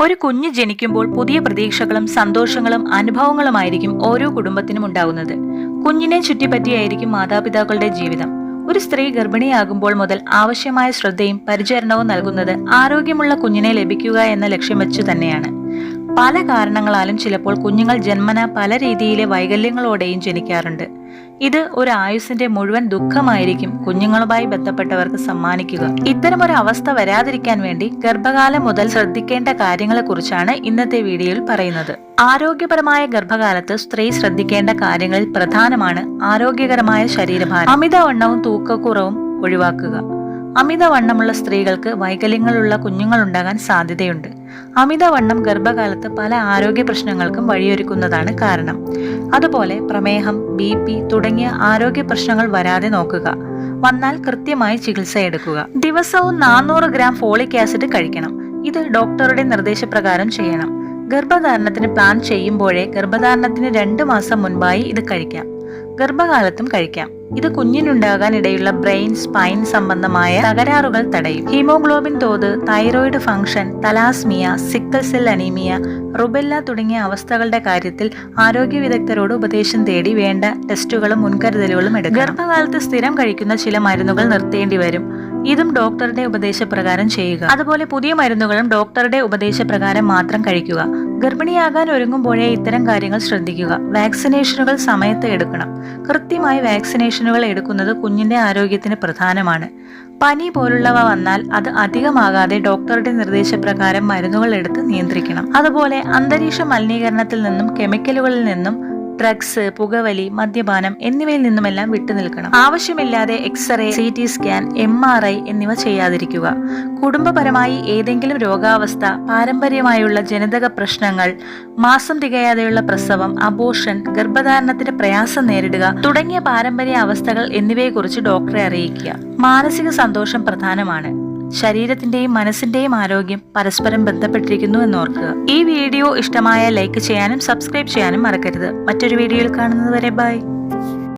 ഒരു കുഞ്ഞ് ജനിക്കുമ്പോൾ പുതിയ പ്രതീക്ഷകളും സന്തോഷങ്ങളും അനുഭവങ്ങളുമായിരിക്കും ഓരോ കുടുംബത്തിനും ഉണ്ടാകുന്നത്. കുഞ്ഞിനെ ചുറ്റിപ്പറ്റിയായിരിക്കും മാതാപിതാക്കളുടെ ജീവിതം. ഒരു സ്ത്രീ ഗർഭിണിയാകുമ്പോൾ മുതൽ ആവശ്യമായ ശ്രദ്ധയും പരിചരണവും നൽകുന്നത് ആരോഗ്യമുള്ള കുഞ്ഞിനെ ലഭിക്കുക എന്ന ലക്ഷ്യം വെച്ചു തന്നെയാണ്. പല കാരണങ്ങളാലും ചിലപ്പോൾ കുഞ്ഞുങ്ങൾ ജന്മന പല രീതിയിലെ വൈകല്യങ്ങളോടെയും ജനിക്കാറുണ്ട്. ഇത് ഒരു ആയുസിന്റെ മുഴുവൻ ദുഃഖമായിരിക്കും കുഞ്ഞുങ്ങളുമായി ബന്ധപ്പെട്ടവർക്ക് സമ്മാനിക്കുക. ഇത്തരം ഒരു അവസ്ഥ വരാതിരിക്കാൻ വേണ്ടി ഗർഭകാലം മുതൽ ശ്രദ്ധിക്കേണ്ട കാര്യങ്ങളെക്കുറിച്ചാണ് ഇന്നത്തെ വീഡിയോയിൽ പറയുന്നത്. ആരോഗ്യപരമായ ഗർഭകാലത്ത് സ്ത്രീ ശ്രദ്ധിക്കേണ്ട കാര്യങ്ങളിൽ പ്രധാനമാണ് ആരോഗ്യകരമായ ശരീരഭാരം. അമിതവണ്ണവും തൂക്കക്കുറവും ഒഴിവാക്കുക. അമിതവണ്ണമുള്ള സ്ത്രീകൾക്ക് വൈകല്യങ്ങളുള്ള കുഞ്ഞുങ്ങൾ ഉണ്ടാകാൻ സാധ്യതയുണ്ട്. അമിതവണ്ണം ഗർഭകാലത്ത് പല ആരോഗ്യ പ്രശ്നങ്ങൾക്കും വഴിയൊരുക്കുന്നതാണ് കാരണം. അതുപോലെ പ്രമേഹം ബി പി തുടങ്ങിയ ആരോഗ്യ പ്രശ്നങ്ങൾ വരാതെ നോക്കുക. വന്നാൽ കൃത്യമായി ചികിത്സ എടുക്കുക. ദിവസവും നാനൂറ് ഗ്രാം ഫോളിക് ആസിഡ് കഴിക്കണം. ഇത് ഡോക്ടറുടെ നിർദ്ദേശപ്രകാരം ചെയ്യണം. ഗർഭധാരണത്തിന് പ്ലാൻ ചെയ്യുമ്പോഴേ ഗർഭധാരണത്തിന് രണ്ട് മാസം മുൻപായി ഇത് കഴിക്കാം. ഗർഭകാലത്തും കഴിക്കാം. ഇത് കുഞ്ഞിനുണ്ടാകാൻ ഇടയുള്ള ബ്രെയിൻ സ്പൈൻ സംബന്ധമായ തകരാറുകൾ തടയും. ഹീമോഗ്ലോബിൻ തോത് thyroid function thalassaemia sickle cell anaemia rubella തുടങ്ങിയ അവസ്ഥകളുടെ കാര്യത്തിൽ ആരോഗ്യ വിദഗ്ധരോട് ഉപദേശം തേടി വേണ്ട ടെസ്റ്റുകളും മുൻകരുതലുകളും എടുക്കും ഗർഭകാലത്ത് സ്ഥിരം കഴിക്കുന്ന ചില മരുന്നുകൾ നിർത്തേണ്ടി വരും. ഇതും ഡോക്ടറുടെ ഉപദേശപ്രകാരം ചെയ്യുക. അതുപോലെ പുതിയ മരുന്നുകളും ഡോക്ടറുടെ ഉപദേശപ്രകാരം മാത്രം കഴിക്കുക. ഗർഭിണിയാകാൻ ഒരുങ്ങുമ്പോഴേ ഇത്തരം കാര്യങ്ങൾ ശ്രദ്ധിക്കുക. വാക്സിനേഷനുകൾ സമയത്ത് എടുക്കണം. കൃത്യമായി വാക്സിനേഷനുകൾ എടുക്കുന്നത് കുഞ്ഞിന്റെ ആരോഗ്യത്തിന് പ്രധാനമാണ്. പനി പോലുള്ളവ വന്നാൽ അത് അധികമാകാതെ ഡോക്ടറുടെ നിർദ്ദേശപ്രകാരം മരുന്നുകൾ എടുത്ത് നിയന്ത്രിക്കണം. അതുപോലെ അന്തരീക്ഷ മലിനീകരണത്തിൽ നിന്നും കെമിക്കലുകളിൽ നിന്നും ഡ്രഗ്സ് പുകവലി മദ്യപാനം എന്നിവയിൽ നിന്നുമെല്ലാം വിട്ടുനിൽക്കണം ആവശ്യമില്ലാതെ X-ray C T scan M R I എന്നിവ ചെയ്യാതിരിക്കുക. കുടുംബപരമായി ഏതെങ്കിലും രോഗാവസ്ഥ പാരമ്പര്യമായുള്ള ജനിതക പ്രശ്നങ്ങൾ മാസം തികയാതെയുള്ള പ്രസവം അബോഷൻ ഗർഭധാരണത്തിന് പ്രയാസം നേരിടുക തുടങ്ങിയ പാരമ്പര്യ അവസ്ഥകൾ എന്നിവയെക്കുറിച്ച് ഡോക്ടറെ അറിയിക്കുക. മാനസിക സന്തോഷം പ്രധാനമാണ്. ശരീരത്തിന്റെയും മനസ്സിന്റെയും ആരോഗ്യം പരസ്പരം ബന്ധപ്പെട്ടിരിക്കുന്നു എന്നോർക്കുക. ഈ വീഡിയോ ഇഷ്ടമായ ലൈക്ക് ചെയ്യാനും സബ്സ്ക്രൈബ് ചെയ്യാനും മറക്കരുത്. മറ്റൊരു വീഡിയോയിൽ കാണുന്നത് വരെ ബൈ.